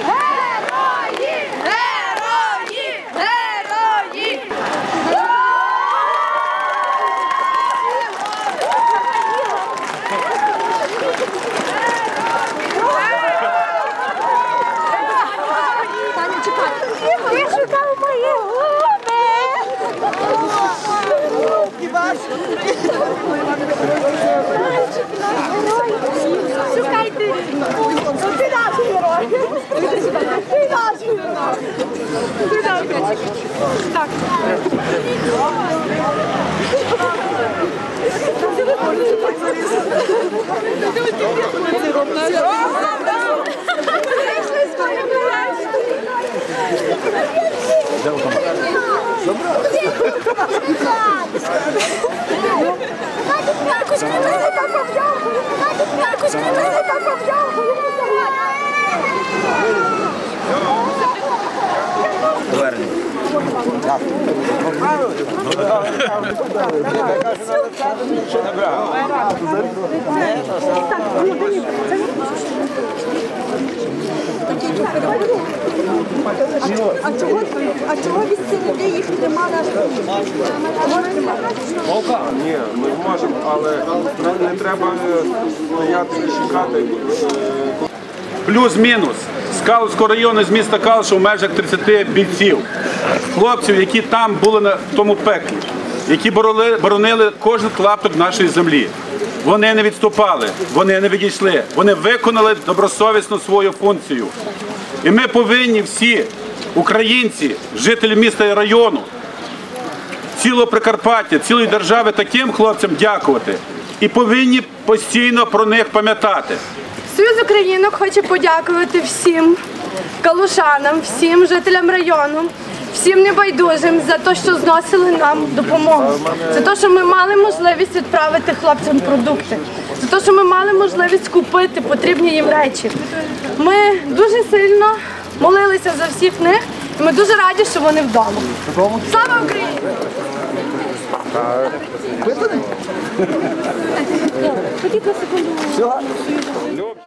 Hey! Tak. Gdzie on tam А чого, А чого від сім'ї їх немає аж Ні, ми зможемо, але не, треба е, стояти і чекати. е, Плюс-мінус. З Калузького району з міста Калуша в межах 30 бійців, хлопців, які там були на тому пеклі, які боронили кожен клапток нашої землі. Вони не відступали, вони не відійшли, вони виконали добросовісно свою функцію. І ми повинні всі, українці, жителі міста і району, цілого Прикарпаття, цілої держави таким хлопцям дякувати. І повинні постійно про них пам'ятати. Союз Українок хоче подякувати всім калушанам, всім жителям району, всім небайдужим за те, що зносили нам допомогу, за те, що ми мали можливість відправити хлопцям продукти, за те, що ми мали можливість купити потрібні їм речі. Ми дуже сильно молилися за всіх них, і ми дуже раді, що вони вдома. Слава Україні! Хотіть на секунду.